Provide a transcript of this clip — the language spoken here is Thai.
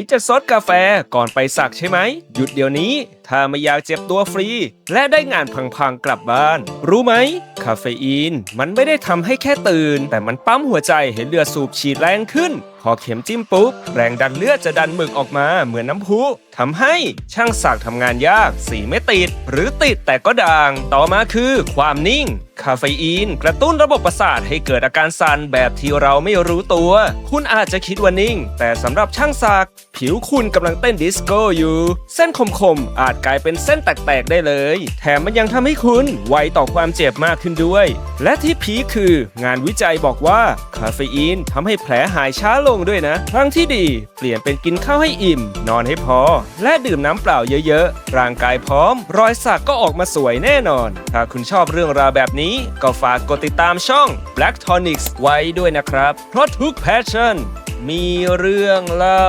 คิดจะซดกาแฟก่อนไปสักใช่ไหม หยุดเดี๋ยวนี้ ถ้าไม่อยากเจ็บตัวฟรี และได้งานพังๆกลับบ้าน รู้ไหม คาเฟอีน มันไม่ได้ทำให้แค่ตื่น แต่มันปั๊มหัวใจให้เลือดสูบฉีดแรงขึ้น พอเข็มจิ้มปุ๊บ แรงดันเลือดจะดันหมึกออกมาเหมือนน้ำพุทำให้ช่างสักทำงานยากสีไม่ติด หรือติดแต่ก็ด่าง ต่อมาคือความนิ่ง คาเฟอีน กระตุ้นระบบประสาทให้เกิดอาการสั่นแบบที่เราไม่รู้ตัว คุณอาจจะคิดว่านิ่ง แต่สำหรับช่างสัก ผิวคุณกำลังเต้นดิสโก้อยู่ เส้นคมๆอาจกลายเป็นเส้นแตกๆได้เลย แถมมันยังทำให้คุณไวต่อความเจ็บมากขึ้นด้วย และที่พีคคืองานวิจัยบอกว่าคาเฟอีนทำให้แผลหายช้าลงด้วยนะทางที่ดี เปลี่ยนเป็นกินข้าวให้อิ่ม นอนให้พอ และดื่มน้ำเปล่าเยอะๆ ร่างกายพร้อม รอยสักก็ออกมาสวยแน่นอน ถ้าคุณชอบเรื่องราวแบบนี้ ก็ฝากกดติดตามช่อง Black Tonics ไว้ด้วยนะครับ เพราะทุกแพชชั่นมีเรื่องเล่า